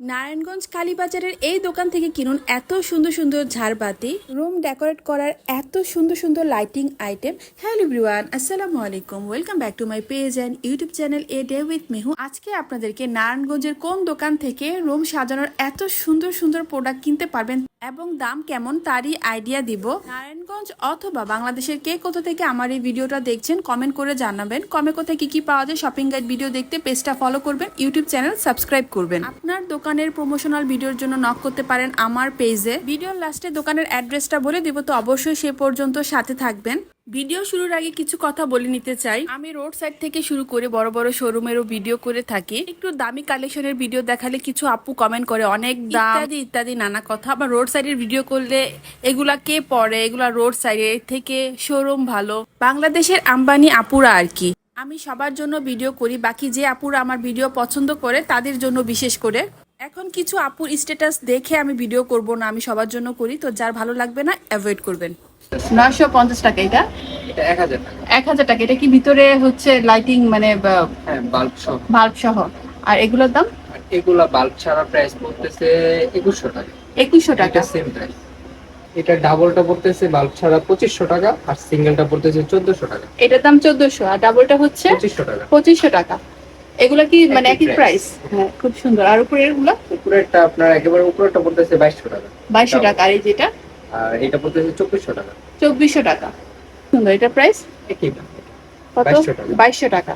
নারায়ণগঞ্জ কালীবাজারের এই দোকান থেকে কিনুন এত সুন্দর সুন্দর ঝাড়বাতি রুম ডেকোরেট করার এত সুন্দর সুন্দর লাইটিং আইটেম হ্যালো এভরিওয়ান আসসালামু আলাইকুম। Welcome back to my page and YouTube channel a day with Mehu আজকে আপনাদেরকে নারায়ণগঞ্জের কোন দোকান থেকে রুম সাজানোর এত সুন্দর সুন্দর প্রোডাক্ট কিনতে পারবেন এবং দাম কেমন তারই আইডিয়া দিব। নারায়ণগঞ্জ অথবা বাংলাদেশের কে কোথা থেকে আমার এই ভিডিওটা দেখছেন কমেন্ট করে জানাবেন। কমে কোথায় কি কি পাওয়া যায় শপিং গাইড ভিডিও দেখতে পেজটা ফলো করবেন ইউটিউব চ্যানেল সাবস্ক্রাইব করবেন। আপনার দোকানের প্রমোশনাল ভিডিওর জন্য নক করতে পারেন আমার পেজে ভিডিওর লাস্টে দোকানের অ্যাড্রেসটা বলে দিব, তো অবশ্যই সে পর্যন্ত সাথে থাকবেন। ভিডিও শুরুর আগে কিছু কথা বলে নিতে চাই। আমি রোড সাইড থেকে শুরু করে বড় বড় শোরুমেরও ভিডিও করে থাকি। একটু দামি কালেকশনের ভিডিও দেখালে কিছু আপু কমেন্ট করে অনেক দাম। ইত্যাদি ইত্যাদি নানা কথা। আবার রোড সাইডের ভিডিও করলে এগুলা কে পড়ে এগুলা রোড সাইডের থেকে শোরুম ভালো। বাংলাদেশের আম্বানি আপুরা আর কি। আমি সবার জন্য ভিডিও করি। বাকি যে আপুরা আমার ভিডিও পছন্দ করে তাদের জন্য বিশেষ করে। এখন কিছু আপুর স্ট্যাটাস দেখে আমি ভিডিও করব না আমি সবার জন্য করি তো যার ভালো লাগবে না অ্যাভয়েড করবেন। নয়শো পঞ্চাশ টাকা এটা? এটা এক হাজার টাকা। এক হাজার টাকা এটা কি ভিতরে হচ্ছে লাইটিং মানে হ্যাঁ বাল্ব সহ। বাল্ব সহ। আর এগুলোর দাম? আর এগুলা বাল্ব ছাড়া প্রাইস পড়তেছে একুশশো টাকা। একুশশো টাকা? সেম প্রাইস এটা ডাবলটা পড়তেছে বাল্ব ছাড়া পঁচিশশো টাকা আর সিঙ্গেলটা পড়তেছে চোদ্দশো টাকা। এটার দাম চোদ্দশো আর ডাবলটা হচ্ছে পঁচিশশো টাকা। পঁচিশশো টাকা। এগুলো কি মানে একই প্রাইস হ্যাঁ খুব সুন্দর। আর উপরে এগুলো উপরেরটা আপনার একেবারে উপরেরটা পড়তেছে বাইশশো টাকা। বাইশশো টাকা। আর এই যেটা? আর এটা পড়তেছে চব্বিশশো টাকা। চব্বিশশো টাকা। সুন্দর। এটা প্রাইস একই কত? 2200 টাকা।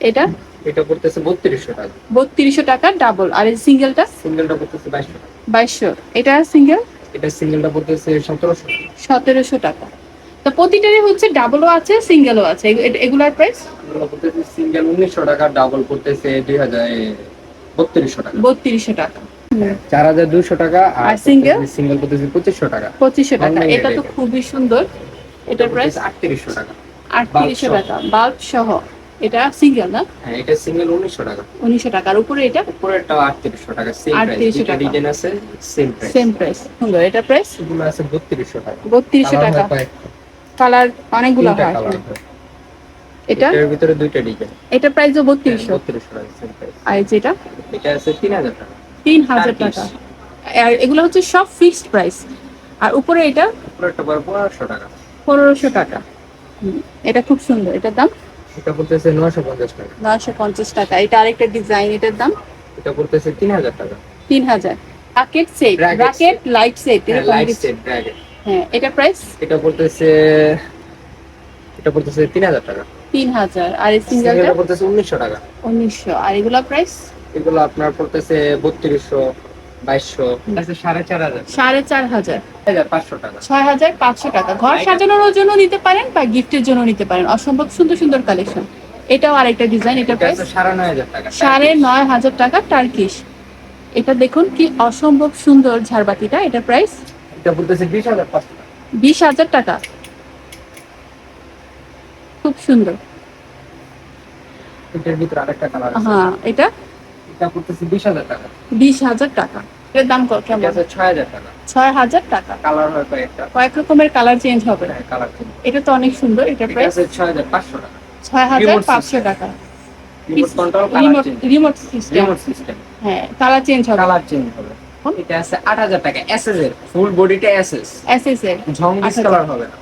এটা? এটা পড়তেছে বত্রিশশো টাকা। বত্রিশশো টাকা ডাবল আর এই সিঙ্গেলটা সিঙ্গেলটা পড়তেছে বাইশশো টাকা। বাইশশো। এটা সিঙ্গেল এটা সিঙ্গেলটা পড়তেছে সতেরোশো টাকা। সতেরোশো টাকা। তো প্রতিটারই হচ্ছে ডাবলও আছে সিঙ্গেলও আছে। এগু- এগুলার প্রাইস সিঙ্গেল উনিশশো টাকা ডাবল পড়তেছে দুই হাজার বত্রিশশো টাকা। বত্রিশশো টাকা। চার হাজার দুশো টাকা আর single? সিঙ্গেল পড়তেছে পঁচিশশো টাকা। পঁচিশশো টাকা। এটা তো খুবই সুন্দর। এটার প্রাইস আটত্রিশশো টাকা। আটত্রিশশো টাকা। বাল্ব সহ। এটা সিঙ্গেল না? হ্যাঁ এটা সিঙ্গেল উনিশশো টাকা। উনিশশো টাকা। আর উপরে এটা? উপরেরটাও আটত্রিশশো টাকা। সেম প্রাইস 3800 টাকা। ডিজাইন আছে সেম প্রাইস সেম প্রাইস সুন্দর। এটা প্রাইস এগুলো আছে বত্রিশশো টাকা। বত্রিশশো Colour টাকা। হয় কয়েকটা, কালার অনেকগুলো হয়। এটা? এটার ভিতরে দুইটা ডিজাইন। এটা প্রাইসও বত্রিশশো। বত্রিশশো টাকা সেম প্রাইস আর যেটা এটা? আছে তিন হাজার টাকা। তিন হাজার Turkish। টাকা। আর এগুলো হচ্ছে সব ফিক্সড প্রাইস আর উপরে এটা? উপরেরটা পড়ে পনেরোশো টাকা। পনেরোশো টাকা। এটা খুব সুন্দর। এটার দাম? এটা পড়তেছে নয়শো পঞ্চাশ টাকা। নয়শো পঞ্চাশ টাকা। এটা আরেকটা ডিজাইন এটার দাম? এটা পড়তেছে তিন হাজার টাকা। তিন হাজার। Racket set racket light set light set bracket হ্যাঁ এটা প্রাইস এটা পড়তেছে এটা পড়তেছে তিন হাজার টাকা। তিন হাজার। আর এই সিঙ্গেলটা পড়তেছে উনিশশো টাকা। উনিশশো। আর এগুলো প্রাইস এগুলো আপনার পড়তেছে ঘর সাজানোর জন্য নিতে পারেন বা গিফটের জন্য নিতে পারেন। অসম্ভব সুন্দর সুন্দর কালেকশন এটাও আরেকটা ডিজাইন এটা প্রাইস আছে হাজার টাকা। সাড়ে নয় হাজার টাকা টার্কিশ এটা দেখুন কি অসম্ভব সুন্দর ঝাড়বাতিটা। এটা প্রাইস এটা বলতেছে বিশ হাজার পাঁচশো টাকা। বিশ হাজার টাকা। খুব সুন্দর। এটার ভিতরে আরেকটা কালার হ্যাঁ এটা? এটা করতেছে বিশ হাজার টাকা। বিশ হাজার টাকা। এর দাম কত? কেমন আছে ছয় হাজার টাকা। ছয় হাজার টাকা। কালার হয় কয়েকটা। কয়েক রকমের কালার চেঞ্জ হবে। কালার এটা তো অনেক সুন্দর এটা প্রাইস ছয় হাজার পাঁচশো টাকা। ছয় হাজার পাঁচশো টাকা। Remote control colour remote change remote system remote system হ্যাঁ কালার চেঞ্জ হবে। কালার চেঞ্জ হবে। এটা আছে আট হাজার টাকা এসএস এর ফুল বডিটা এসএস এসএস এর। ঝং আট হাজার। কালার হবে না।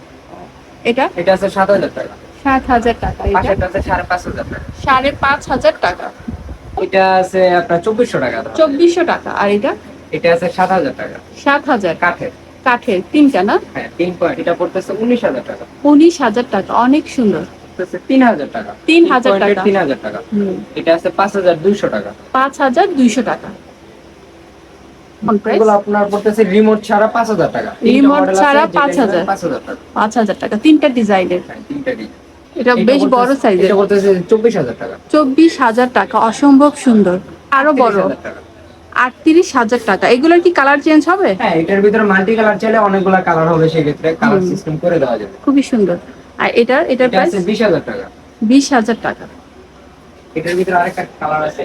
এটা? এটা আছে সাত হাজার টাকা। সাত হাজার টাকা এটা? আছে সাড়ে পাঁচ হাজার টাকা। সাড়ে পাঁচ হাজার টাকা। এটা আছে আপনার চব্বিশশো টাকা চব্বিশশো টাকা আর এটা? এটা আছে সাত হাজার টাকা। সাত হাজার। কাঠের। কাঠের তিনটা না? হ্যাঁ তিন পয়েন্ট এটা পড়তেছে উনিশ হাজার টাকা। উনিশ হাজার টাকা অনেক সুন্দর। তিন হাজার টাকা। তিন হাজার টাকা। তিন হাজার টাকা। এটা আছে পাঁচ হাজার দুইশো টাকা। পাঁচ হাজার দুইশো টাকা? এগুলো আপনার পড়তেছে রিমোট ছাড়া পাঁচ হাজার টাকা। তিনটা Remote model আছে, ছাড়া যেটা 5,000 নেবেন পাঁচ হাজার টাকা। পাঁচ হাজার টাকা তিনটা ডিজাইনের। হ্যাঁ তিনটা ডিজাইন এটা এটা বেশ বড় সাইজের এটা পড়তেছে চব্বিশ হাজার টাকা। অসম্ভব সুন্দর। আরও বড়। আটত্রিশ হাজার টাকা। এগুলোর কি কালার চেঞ্জ হবে? হ্যাঁ এটার ভিতরে মাল্টি কালার চাইলে অনেকগুলা কালার হবে সেক্ষেত্রে কালার সিস্টেম করে দেওয়া যাবে। খুবই সুন্দর। আর এটার এটার এটা প্রাইস বিশ হাজার টাকা। বিশ হাজার টাকা। এটার ভিতরে আরেকটা কালার আছে।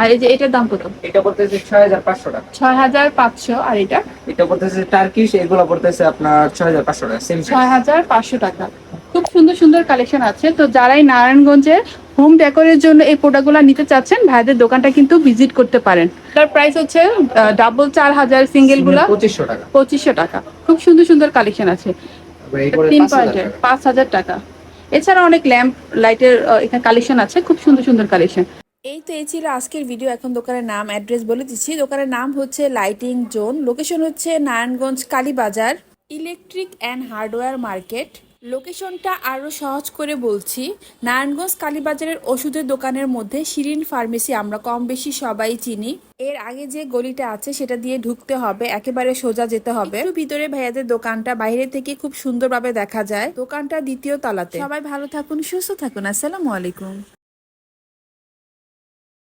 আর এই যে এটার দাম কত? এটা পড়তেছে ছয় হাজার পাঁচশো টাকা। ছয় হাজার পাঁচশো আর এটা? এটা পড়তেছে টার্কিশ এগুলো পড়তেছে আপনার ছয় হাজার পাঁচশো টাকা সেম ছয় হাজার পাঁচশো টাকা। খুব সুন্দর সুন্দর কালেকশন আছে। তো যারাই নারায়ণগঞ্জে হোম ডেকোরের জন্য এই প্রোডাক্টগুলো নিতে চাচ্ছেন ভাইদের দোকানটা কিন্তু ভিজিট করতে পারেন। তার প্রাইস হচ্ছে ডাবল চার হাজার সিঙ্গেলগুলা। পঁচিশশো টাকা। পঁচিশশো টাকা। খুব সুন্দর সুন্দর কালেকশন আছে। তিন পয়েন্টের পাঁচ হাজার টাকা। এছাড়া অনেক ল্যাম্প লাইটের এখানে কালেকশন আছে, খুব সুন্দর সুন্দর কালেকশন এই তো এই ছিল আজকের ভিডিও এখন দোকানের নাম অ্যাড্রেস বলে দিচ্ছি। দোকানের নাম হচ্ছে লাইটিং জোন লোকেশন হচ্ছে Narayanganj Kalibazar electric and hardware market লোকেশনটা আরও সহজ করে বলছি, নারায়ণগঞ্জ কালীবাজারের ওষুধের দোকানের মধ্যে শিরিন ফার্মেসি আমরা কম বেশি সবাই চিনি। এর আগে যে গলিটা আছে সেটা দিয়ে ঢুকতে হবে, একেবারে সোজা যেতে হবে। ভিতরে ভাইয়াদের দোকানটা বাইরে থেকে খুব সুন্দরভাবে দেখা যায়। দোকানটা দ্বিতীয় তলাতে। সবাই ভালো থাকুন, সুস্থ থাকুন। আসসালামু আলাইকুম।